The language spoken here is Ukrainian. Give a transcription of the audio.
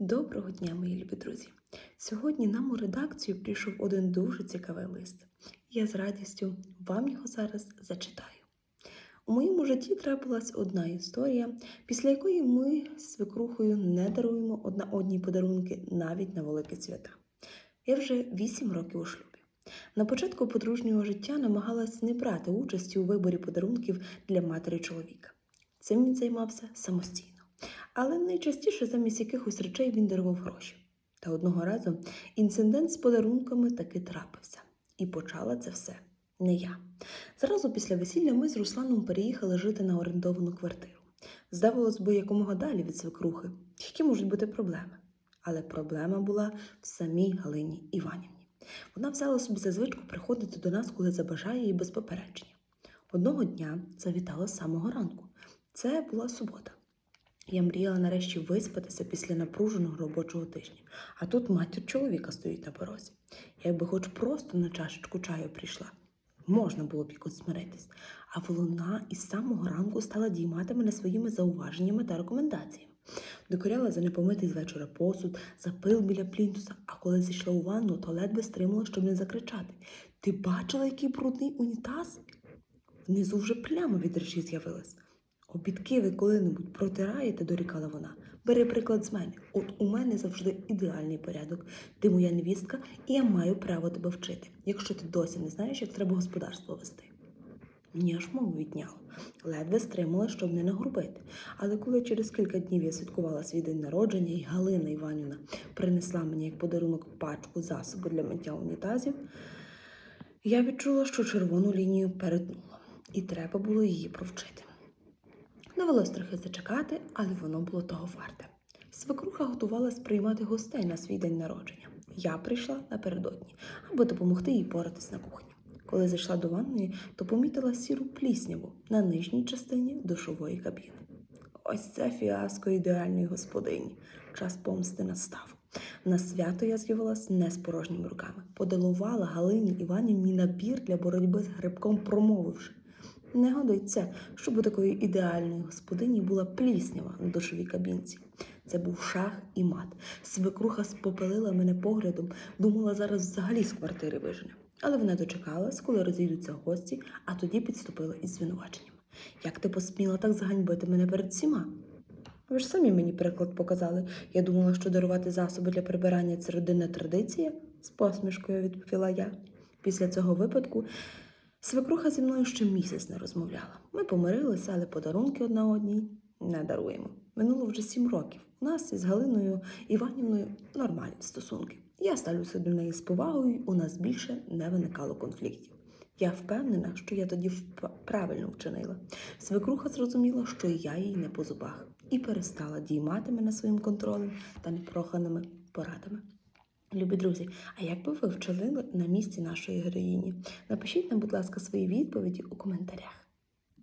Доброго дня, мої любі друзі! Сьогодні нам у редакцію прийшов один дуже цікавий лист. Я з радістю вам його зараз зачитаю. У моєму житті трапилась одна історія, після якої ми з свекрухою не даруємо одна одній подарунки навіть на великі свята. Я вже вісім років у шлюбі. На початку подружнього життя намагалась не брати участі у виборі подарунків для матері чоловіка. Цим він займався самостійно. Але найчастіше замість якихось речей він дарував гроші. Та одного разу інцидент з подарунками таки трапився. І почала це все не я. Зразу після весілля ми з Русланом переїхали жити на орендовану квартиру. Здавалось би, якомога далі від свекрухи. Які можуть бути проблеми? Але проблема була в самій Галині Іванівні. Вона взяла собі за звичку приходити до нас, коли забажає і без попередження. Одного дня завітала з самого ранку. Це була субота. Я мріяла нарешті виспатися після напруженого робочого тижня, а тут матір чоловіка стоїть на порозі. Якби хоч просто на чашечку чаю прийшла, можна було б якось змиритись. А вона із самого ранку стала діймати мене своїми зауваженнями та рекомендаціями. Докоряла за непомитий з вечора посуд, за пил біля плінтуса, а коли зійшла у ванну, то ледве стримала, щоб не закричати. Ти бачила, який брудний унітаз? Внизу вже пляма від речі з'явилась. Обідки ви коли-небудь протираєте, дорікала вона. Бери приклад з мене. От у мене завжди ідеальний порядок. Ти моя невістка, і я маю право тебе вчити, якщо ти досі не знаєш, як треба господарство вести. Мені аж мову відняло. Ледве стримала, щоб не нагрубити. Але коли через кілька днів я святкувала свій день народження, і Галина Іванівна принесла мені як подарунок пачку засобу для миття унітазів, я відчула, що червону лінію перетнула, і треба було її провчити. Довелось трохи зачекати, але воно було того варте. Свекруха готувалась приймати гостей на свій день народження. Я прийшла напередодні, аби допомогти їй поратись на кухні. Коли зайшла до ванної, то помітила сіру плісняву на нижній частині душової кабіни. Ось це фіаско ідеальної господині. Час помсти настав. На свято я з'явилась не з порожніми руками. Подарувала Галині Іванівні набір для боротьби з грибком, промовивши. Не годиться, щоб у такої ідеальної господині була пліснява на душовій кабінці. Це був шах і мат. Свекруха спопелила мене поглядом, думала, зараз взагалі з квартири вижене. Але вона дочекалась, коли розійдуться гості, а тоді підступила із звинуваченням. Як ти посміла так заганьбити мене перед всіма? Ви ж самі мені приклад показали. Я думала, що дарувати засоби для прибирання це родинна традиція, з посмішкою відповіла я. Після цього випадку свекруха зі мною ще місяць не розмовляла. Ми помирилися, але подарунки одна одній не даруємо. Минуло вже сім років. У нас із Галиною Іванівною нормальні стосунки. Я ставлюся до неї з повагою, у нас більше не виникало конфліктів. Я впевнена, що я тоді правильно вчинила. Свекруха зрозуміла, що я їй не по зубах, і перестала діймати мене своїм контролем та непроханими порадами. Любі друзі, а як би ви вчинили на місці нашої героїні? Напишіть нам, будь ласка, свої відповіді у коментарях.